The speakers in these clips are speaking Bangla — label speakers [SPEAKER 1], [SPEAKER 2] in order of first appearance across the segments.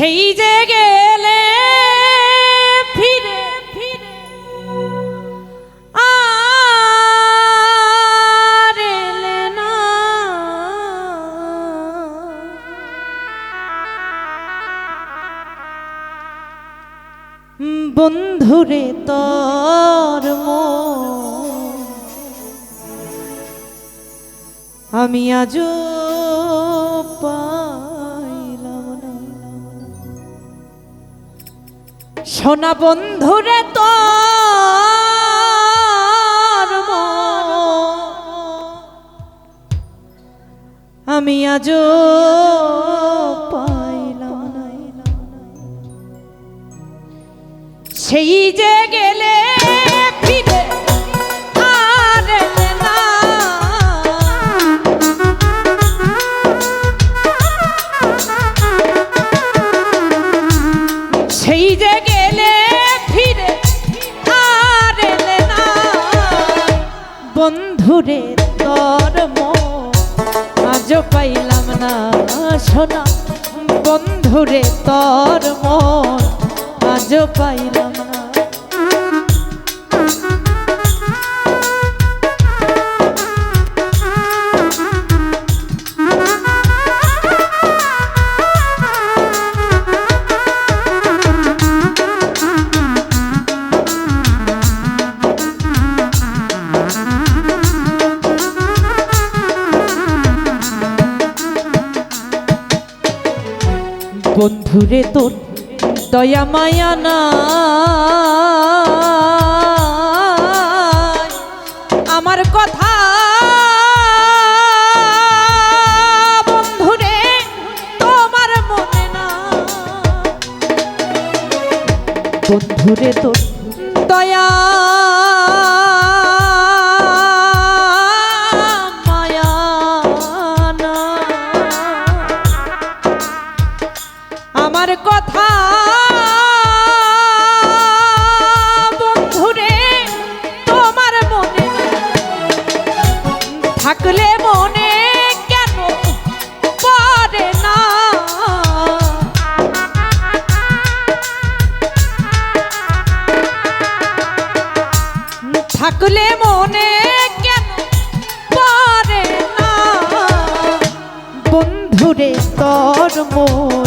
[SPEAKER 1] সেই যে গেলে ফিরে ফিরে। আর না। বন্ধুরে তোর আমি আজও পাইলাম সোনা বন্ধুরে তো আমি আজ পাইলাম সেই যে বন্ধুরে তোর আজ পাইলাম না সোনা। বন্ধুরে তোর মন। আজও পাইলাম না বন্ধুরে তোর দয়া মায়া না আমার কথা বন্ধুরে তোমার মনে না। বন্ধুরে তোর দয়া কথা। বন্ধুরে তোমার মনে থাকলে মনে কেন পড়ে না? থাকলে মনে বন্ধুরে তোর মন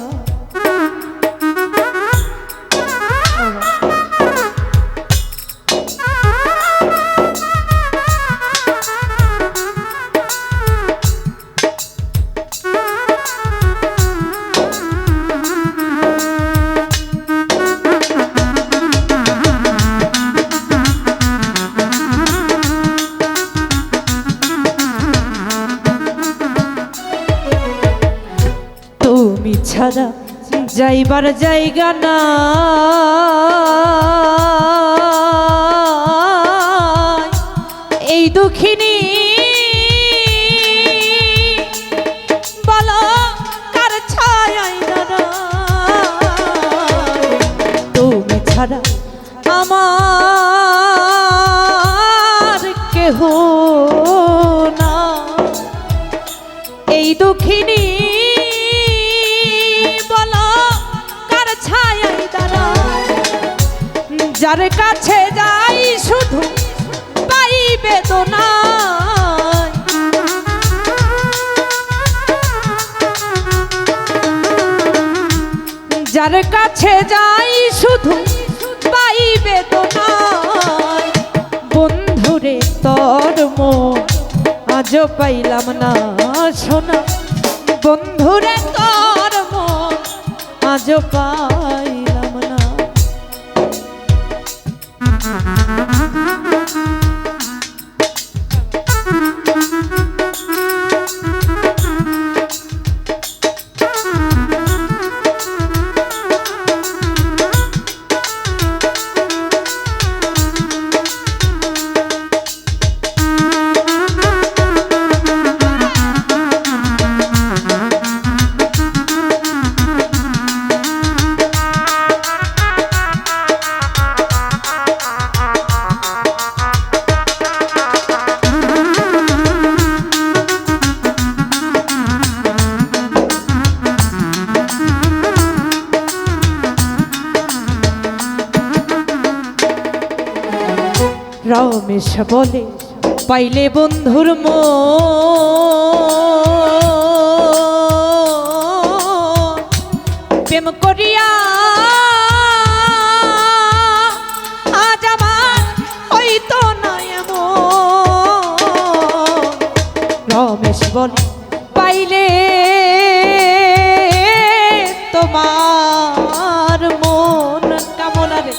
[SPEAKER 1] ছাড়া যাইবার জায়গা না। এই দুঃখিনী বলো কার ছায় আমার যার কাছে যাই শুধু পাই বেদনা যার কাছে যাই শুধু পাই বেদনা বন্ধুরে তোর আজও পাইলাম না শোনা। বন্ধুরে তোর মন আজও রমেশ বলে, পাইলে বন্ধুর মো প্রেম করিয়া আজ আমার রমেশ বলে, পাইলে তোমার মন কামনারে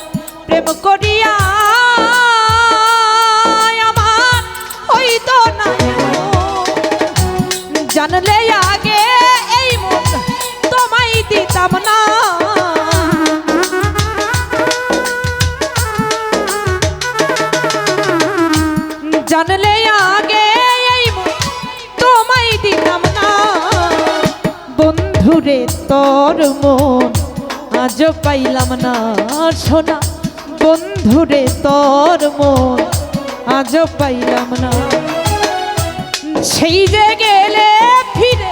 [SPEAKER 1] প্রেম করিয়া জানলে আগে তোমায় দিতাম না। বন্ধুরে, তোর মন আজ পাইলাম না সোনা। বন্ধুরে, তোর মন আজ পাইলাম না। সেই যে গেলে ফিরে